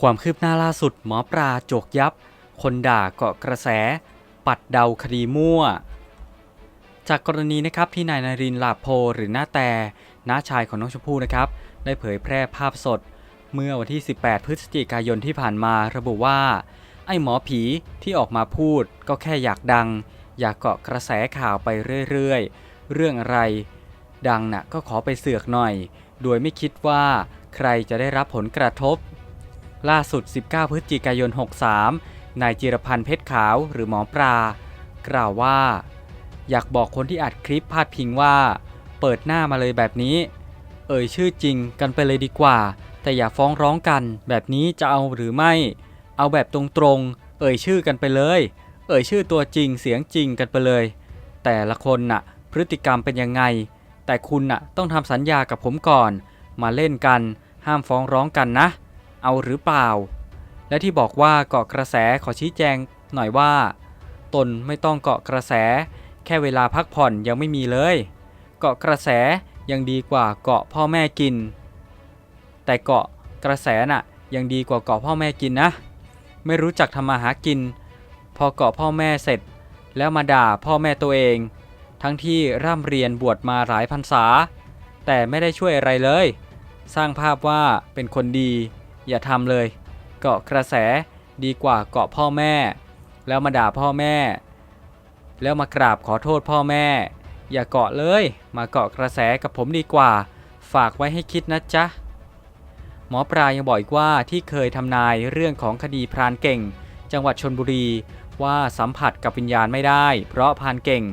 ความคืบหน้าล่าสุดหมอปลาโจกยับ คนด่าเกาะกระแส ปัดเดาคดีมั่ว จากกรณีนะครับที่นายนารินลาโพหรือหน้าแต่น้าชายของน้องชมพู่นะครับ ได้เผยแพร่ภาพสด เมื่อวันที่ 18 พฤศจิกายนที่ผ่านมาระบุว่า ไอ้หมอผีที่ออกมาพูดก็แค่อยากดัง อยากเกาะกระแสข่าวไปเรื่อยๆ เรื่องอะไร ดังน่ะก็ขอไปเสือกหน่อย โดยไม่คิดว่าใครจะได้รับผลกระทบ ล่าสุด 19 พฤศจิกายน 63 นายจิรพันธ์เพชรขาวหรือหมอปลากล่าวว่า อยากบอกคนที่อัดคลิปพาดพิงว่า เปิดหน้ามาเลยแบบนี้ เอ่ยชื่อจริงกันไปเลยดีกว่า แต่อย่าฟ้องร้องกันแบบนี้จะเอาหรือไม่ เอาแบบตรงๆ เอ่ยชื่อกันไปเลย เอ่ยชื่อตัวจริงเสียงจริงกันไปเลย แต่ละคนน่ะ พฤติกรรมเป็นยังไง แต่คุณน่ะต้องทำสัญญากับผมก่อน มาเล่นกัน ห้ามฟ้องร้องกันนะ เอาหรือเปล่า และที่บอกว่าเกาะกระแสขอชี้แจงหน่อยว่า ตนไม่ต้องเกาะกระแส แค่เวลาพักผ่อนยังไม่มีเลย เกาะกระแสยังดีกว่าเกาะพ่อแม่กิน แต่เกาะกระแสน่ะยังดีกว่าเกาะพ่อแม่กินนะ ไม่รู้จักทำมาหากิน พอเกาะพ่อแม่เสร็จ แล้วมาด่าพ่อแม่ตัวเอง ทั้งที่ร่ำเรียนบวชมาหลายพรรษา แต่ไม่ได้ช่วยอะไรเลย สร้างภาพว่าเป็นคนดี อย่าทำเลย เกาะกระแสดีกว่าเกาะพ่อแม่ แล้วมาด่าพ่อแม่ แล้วมากราบขอโทษพ่อแม่ อย่าเกาะเลย มาเกาะกระแสกับผมดีกว่า ฝากไว้ให้คิดนะจ๊ะหมอปลายังบอกอีกว่าที่เคยทำนายเรื่องของคดีพรานเก่ง จังหวัดชนบุรีว่าสัมผัสกับวิญญาณไม่ได้ เพราะพรานเก่ง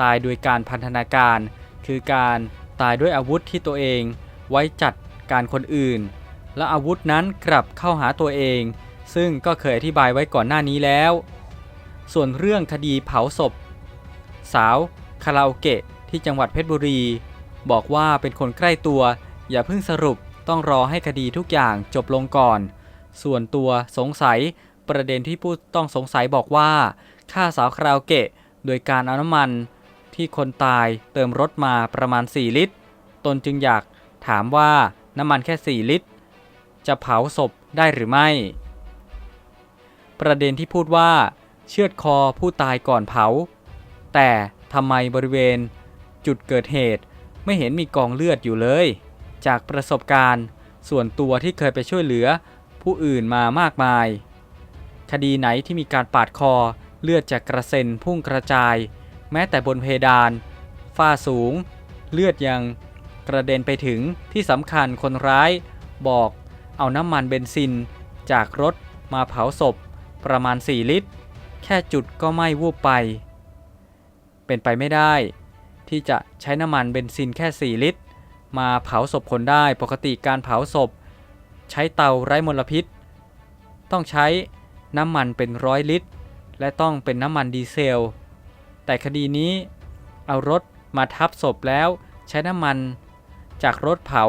ตายโดยการพันธนาการ คือการตายด้วยอาวุธที่ตัวเอง ไว้จัดการคนอื่น และอาวุธนั้นกลับเข้าหาตัวเอง ซึ่งก็เคยอธิบายไว้ก่อนหน้านี้แล้ว ส่วนเรื่องคดีเผาศพ สาวคาราโอเกะที่จังหวัดเพชรบุรี บอกว่าเป็นคนใกล้ตัว อย่าเพิ่งสรุปต้องรอให้คดีทุกอย่างจบลงก่อน ส่วนตัวสงสัยประเด็นที่ผู้ต้องสงสัยบอกว่าฆ่าสาวคาราโอเกะโดยการเอาน้ำมันที่คนตายเติมรถมาประมาณ 4 ลิตร ตนจึงอยากถามว่าน้ำมันแค่ 4 ลิตร จะเผาศพได้หรือไม่ ประเด็นที่พูดว่า เชือดคอผู้ตายก่อนเผา แต่ทำไมบริเวณ จุดเกิดเหตุไม่เห็นมีกองเลือดอยู่เลย จากประสบการณ์ส่วนตัวที่เคยไปช่วยเหลือผู้อื่นมามากมาย คดีไหนที่มีการปาดคอเลือดจากกระเซ็นพุ่งกระจาย แม้แต่บนเพดาน ฝ้าสูง เลือดยังกระเด็นไปถึงที่สำคัญคนร้ายบอก เอาน้ำมันเบนซิน จากรถมาเผาศพประมาณ 4 ลิตร แค่จุดก็ไหม้วูบไป เป็นไปไม่ได้ ที่จะใช้น้ำมันเบนซินแค่ 4 ลิตร มาเผาศพคนได้ปกติการเผาศพ ใช้เตาไร้มลพิษ ต้องใช้น้ำมันเป็นร้อยลิตร และต้องเป็นน้ำมันดีเซล แต่คดีนี้เอารถมาทับศพแล้วใช้น้ำมัน จากรถเผา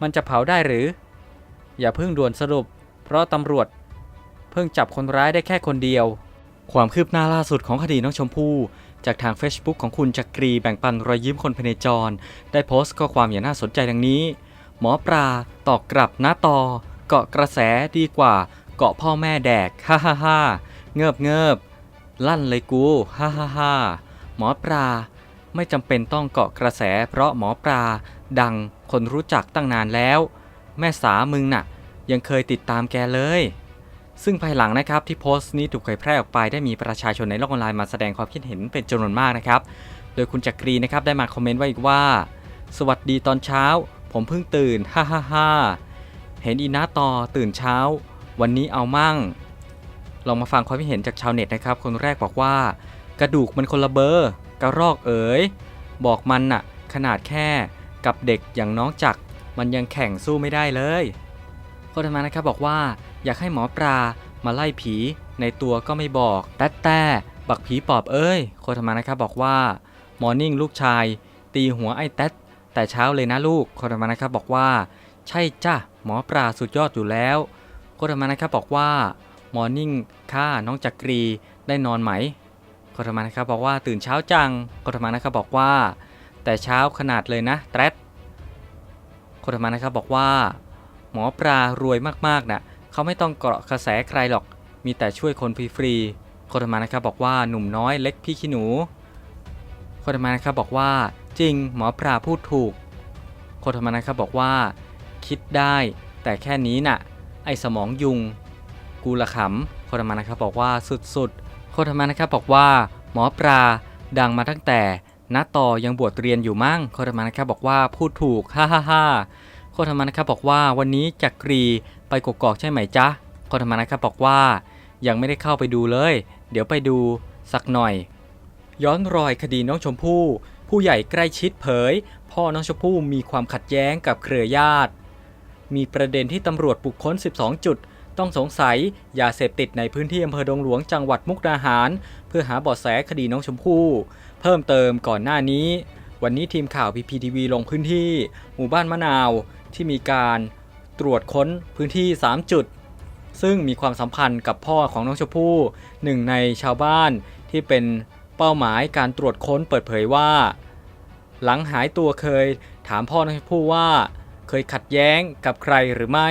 มันจะเผาได้หรือ อย่าเพิ่งด่วนสรุป เพราะตำรวจ เพิ่งจับคนร้ายได้แค่คนเดียว ความคืบหน้าล่าสุดของคดีน้องชมพู่ จากทาง Facebook ของคุณจักรีแบ่งปันรอยยิ้มคนพเนจร ได้โพสต์ข้อความอย่างน่าสนใจดังนี้ หมอปลาตอกกลับหน้าตอ เกาะกระแสดีกว่า เกาะพ่อแม่แดกฮ่าฮ่าฮ่าเงิบเงิบลั่นเลยกูฮ่าฮ่าฮ่าหมอปลาไม่จำเป็นต้องเกาะกระแส เพราะหมอปลาดังคนรู้จักตั้งนานแล้ว แม่สามึงน่ะ ยังเคยติดตามแกเลย ซึ่งภายหลังนะครับที่โพสต์นี้ถูกเผยแพร่ออกไปได้มีประชาชนในโลกออนไลน์มาแสดงความคิดเห็นเป็นจำนวนมากนะครับ โดยคุณจักรีนะครับได้มาคอมเมนต์ไว้อีกว่า สวัสดีตอนเช้า ผมเพิ่งตื่นฮ่าฮ่าฮ่าเห็นอีน้าต่อตื่นเช้า วันนี้เอามั่ง ลองมาฟังความคิดเห็นจากชาวเน็ตนะครับ คนแรกบอกว่า กระดูกมันคนละเบอร์กระรอกเอ๋ยบอกมันน่ะ ขนาดแค่กับเด็กอย่างน้องจักร มันยังแข่งสู้ไม่ได้เลยโคนทำมานะครับบอกว่าอยากให้หมอปลามาไล่ผีในตัวก็ไม่บอกแต่แต่บักผีปอบเอ้ยโคธรรมานะครับบอกว่ามอร์นิ่งลูกชาย ตีหัวไอ้แต๊ดแต่เช้าเลยนะลูกโคธรรมานะครับบอกว่า ใช่จ้ะหมอปลาสุดยอดอยู่แล้วโคธรรมานะครับบอกว่ามอร์นิ่งค่าน้องจักรีได้นอนไหมโคธรรมานะครับบอกว่าตื่นเช้าจังโคธรรมานะครับบอกว่า แต่เช้าขนาดเลยนะแต๊ด โคธรรมานะครับบอกว่า หมอปลารวยมากๆนะ่ะเขาไม่ต้องเกาะกระแสใครหรอก มีแต่ช่วยคนฟรีๆคนธรรมานะครับบอกว่าหนุ่มน้อยเล็กพี่ขี้หนู คนธรรมานะครับบอกว่า จริงหมอปลาพูดถูก คนธรรมานะครับบอกว่า คิดได้ แต่แค่นี้น่ะ ไอสมองยุง กูละขำคนธรรมานะครับบอกว่าสุดๆคนธรรมานะครับบอกว่า หมอปลาดังมาตั้งแต่ ณต่อยังบวชเรียนอยู่มั่งโคนธรรมานะครับบอกว่าพูดถูกฮ่าฮ่าฮ่าโคนธรรมานะครับบอกว่าวันนี้จักรีไปกกอกใช่ไหมจ๊ะโคนธรรมานะครับบอกว่า ยังไม่ได้เข้าไปดูเลย เดี๋ยวไปดูสักหน่อย ย้อนรอยคดีน้องชมพู่ผู้ใหญ่ใกล้ชิดเผย พ่อน้องชมพู่มีความขัดแย้งกับเครือญาติ มีประเด็นที่ตำรวจบุกค้น 12 จุด ต้องสงสัยยาเสพติดในพื้นที่อำเภอดงหลวงจังหวัดมุกดาหาร เพื่อหาเบาะแสคดีน้องชมพู่ เพิ่มเติมก่อนหน้านี้ วันนี้ทีมข่าวพีพีทีวีลงพื้นที่ หมู่บ้านมะนาว ที่มีการตรวจค้นพื้นที่ 3 จุด ซึ่งมีความสัมพันธ์กับพ่อของน้องชมพู่หนึ่งในชาวบ้านที่เป็นเป้าหมายการตรวจค้นเปิดเผยว่า หลังหายตัวเคย ถามพ่อน้องชมพู่ว่า เคยขัดแย้งกับใครหรือไม่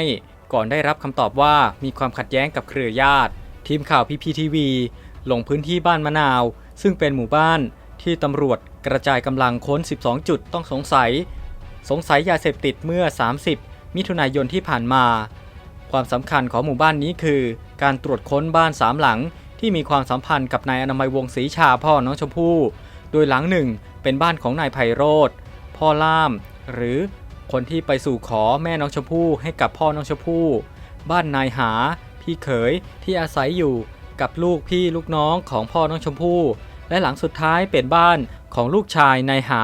ก่อนได้รับคำตอบว่ามีความขัดแย้งกับเครือญาติ ทีมข่าวพีพีทีวีลงพื้นที่บ้านมะนาว ซึ่งเป็นหมู่บ้านที่ตำรวจกระจายกำลังค้น 12 จุดต้องสงสัย สงสัยยาเสพติดเมื่อ 30 มิถุนายนที่ผ่านมา ความสำคัญของหมู่บ้านนี้คือ การตรวจค้นบ้านสามหลัง ที่มีความสัมพันธ์กับนายอนามัยวงศ์ศรีชาพ่อน้องชมพู่ โดยหลังหนึ่งเป็นบ้านของนายไพโรธพ่อล่าม หรือ คนที่ไปสู่ขอแม่น้องชมพู่ให้กับพ่อน้องชมพู่ บ้านนายหา พี่เขยที่อาศัยอยู่กับลูกพี่ลูกน้องของพ่อน้องชมพู่ และหลังสุดท้ายเป็นบ้านของลูกชายนายหา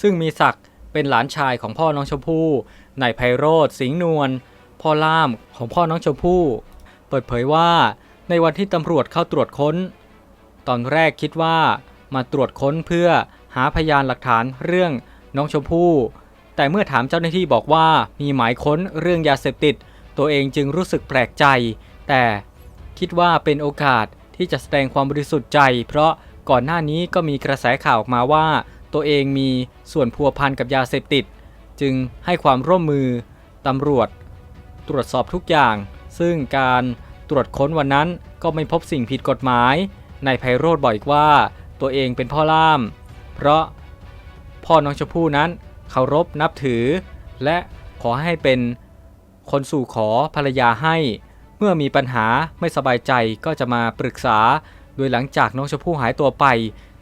ซึ่งมีศักดิ์เป็นหลานชายของพ่อน้องชมพู่นายไพโรธสิงห์นวลพ่อล่ามของพ่อน้องชมพู่ เปิดเผยว่า ในวันที่ตำรวจเข้าตรวจค้น ตอนแรกคิดว่ามาตรวจค้นเพื่อหาพยานหลักฐานเรื่องน้องชมพู่ แต่เมื่อถามเจ้าหน้าที่บอกว่ามีหมายค้นเรื่องยาเสพติด ตัวเองจึงรู้สึกแปลกใจ แต่คิดว่าเป็นโอกาสที่จะแสดงความบริสุทธิ์ใจ เพราะก่อนหน้านี้ก็มีกระแสข่าวออกมาว่า ตัวเองมีส่วนพัวพันกับยาเสพติด จึงให้ความร่วมมือตำรวจ ตรวจสอบทุกอย่าง ซึ่งการตรวจค้นวันนั้นก็ไม่พบสิ่งผิดกฎหมายนายไพโรธบอกอีกว่า ตัวเองเป็นพ่อล่าม เพราะพ่อน้องชมพู่นั้น เคารพนับถือ และขอให้เป็นคนสู่ขอภรรยาให้ เมื่อมีปัญหาไม่สบายใจก็จะมาปรึกษา โดยหลังจากน้องชมพู่หายตัวไป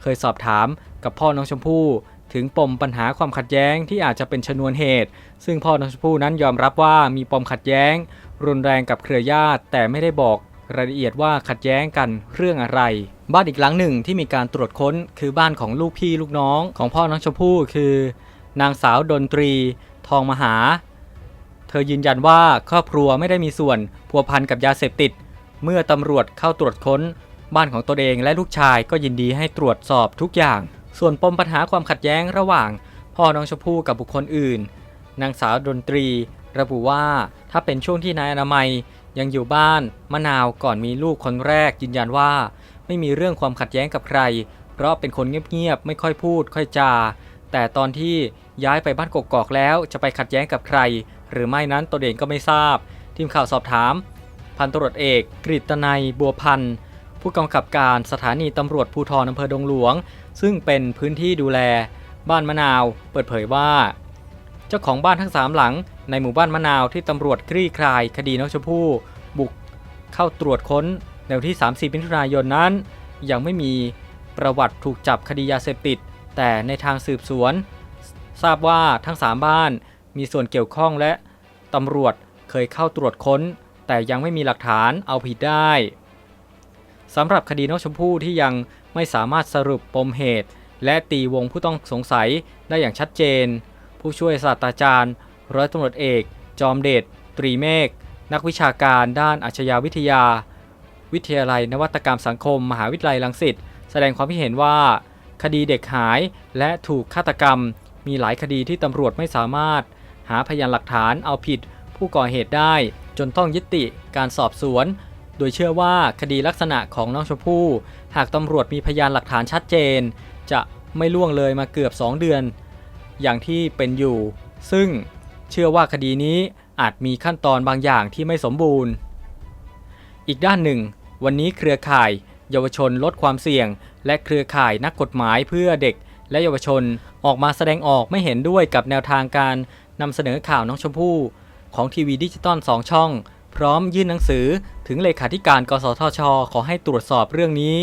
เคยสอบถามกับพ่อน้องชมพู่ถึงปมปัญหาความขัดแย้งที่อาจจะเป็นชนวนเหตุ ซึ่งพ่อน้องชมพู่นั้นยอมรับว่ามีปมขัดแย้ง รุนแรงกับเครือญาติ แต่ไม่ได้บอกรายละเอียดว่าขัดแย้งกันเรื่องอะไร บ้านอีกหลังหนึ่งที่มีการตรวจค้นคือบ้านของลูกพี่ลูกน้องของพ่อน้องชมพู่คือ นางสาวดนตรี ทองมหา เธอยืนยันว่าครอบครัวไม่ได้มีส่วนพัวพันกับยาเสพติด เมื่อตำรวจเข้าตรวจค้น บ้านของตนเองและลูกชายก็ยินดีให้ตรวจสอบทุกอย่าง ส่วนปมปัญหาความขัดแย้งระหว่าง พ่อน้องชมพู่กับบุคคลอื่น นางสาวดนตรี ระบุว่าถ้าเป็นช่วงที่นายอนามัยยังอยู่บ้านมะนาวก่อนมีลูกคนแรกยืนยันว่า ไม่มีเรื่องความขัดแย้งกับใคร เพราะเป็นคนเงียบๆไม่ค่อยพูด ค่อยจา แต่ตอนที่ ย้ายไปบ้านกกอกแล้วจะไปขัดแย้งกับใคร หรือไม่นั้นตนเองก็ไม่ทราบ ทีมข่าวสอบถาม พันตำรวจเอกกฤตนัยบัวพันธ์ผู้กำกับการสถานีตำรวจภูธรอำเภอดงหลวง ซึ่งเป็นพื้นที่ดูแล บ้านมะนาว เปิดเผยว่า เจ้าของบ้านทั้งสามหลัง ในหมู่บ้านมะนาวที่ตำรวจคลี่คลาย คดีน้องชมพู่บุกเข้าตรวจค้นในวันที่ 30มิถุนายนนั้น ยังไม่มีประวัติถูกจับคดียาเสพติด แต่ในทางสืบสวน ทราบว่าทั้ง 3 บ้านมีส่วนเกี่ยวข้องและตำรวจเคยเข้าตรวจค้น แต่ยังไม่มีหลักฐานเอาผิดได้สำหรับคดีน้องชมพู่ที่ยังไม่สามารถสรุปปมเหตุ และตีวงผู้ต้องสงสัยได้อย่างชัดเจน ผู้ช่วยศาสตราจารย์ ร้อยตำรวจเอก จอมเดชตรีเมฆนักวิชาการด้านอาชญาวิทยา วิทยาลัยนวัตกรรมสังคม มหาวิทยาลัยรังสิตแสดงความคิดเห็นว่า คดีเด็กหายและถูกฆาตกรรม มีหลายคดีที่ตำรวจไม่สามารถ หาพยานหลักฐานเอาผิดผู้ก่อเหตุได้ จนต้องยุติการสอบสวน โดยเชื่อว่าคดีลักษณะของน้องชมพู่ หากตำรวจมีพยานหลักฐานชัดเจน จะไม่ล่วงเลยมาเกือบ 2 เดือน อย่างที่เป็นอยู่ ซึ่งเชื่อว่าคดีนี้อาจมีขั้นตอนบางอย่างที่ไม่สมบูรณ์ อีกด้านหนึ่ง วันนี้เครือข่าย เยาวชนลดความเสี่ยง และเครือข่ายนักกฎหมายเพื่อเด็กและเยาวชน ออกมาแสดงออกไม่เห็นด้วยกับแนวทางการนำเสนอข่าวน้องชมพู่ของทีวีดิจิตอล2ช่อง พร้อมยื่นหนังสือถึงเลขาธิการกสทช ขอให้ตรวจสอบเรื่องนี้